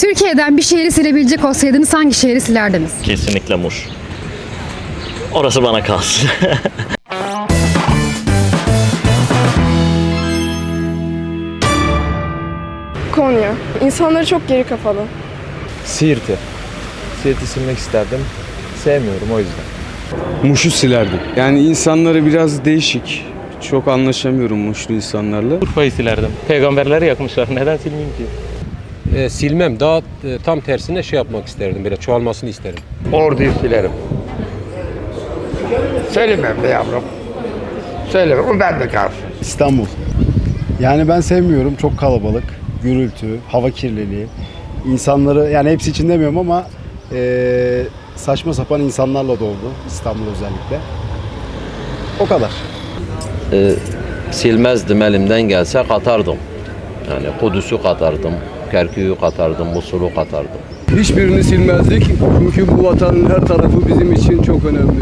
Türkiye'den bir şehri silebilecek olsaydınız hangi şehri silerdiniz? Kesinlikle Muş. Orası bana kalsın. Konya. İnsanları çok geri kafalı. Siirt'i. Siirt'i silmek isterdim. Sevmiyorum o yüzden. Muş'u silerdim. Yani insanları biraz değişik. Çok anlaşamıyorum Muşlu insanlarla. Urfa'yı silerdim. Peygamberleri yakmışlar. Neden silmeyeyim ki? E, silmem. Daha e, tam tersine şey yapmak isterdim. Böyle çoğalmasını isterim. Orduyu silerim. Söylemem be yavrum. Söylemem. O bende kalsın. İstanbul. Yani ben sevmiyorum. Çok kalabalık, gürültü, hava kirliliği. İnsanları yani hepsi için demiyorum ama eee, saçma sapan insanlarla doldu İstanbul özellikle. O kadar. silmezdim elimden gelse katardım. Yani Kudüs'ü katardım, Kerkük'ü katardım, Musul'u katardım. Hiçbirini silmezdik. Çünkü bu vatanın her tarafı bizim için çok önemli.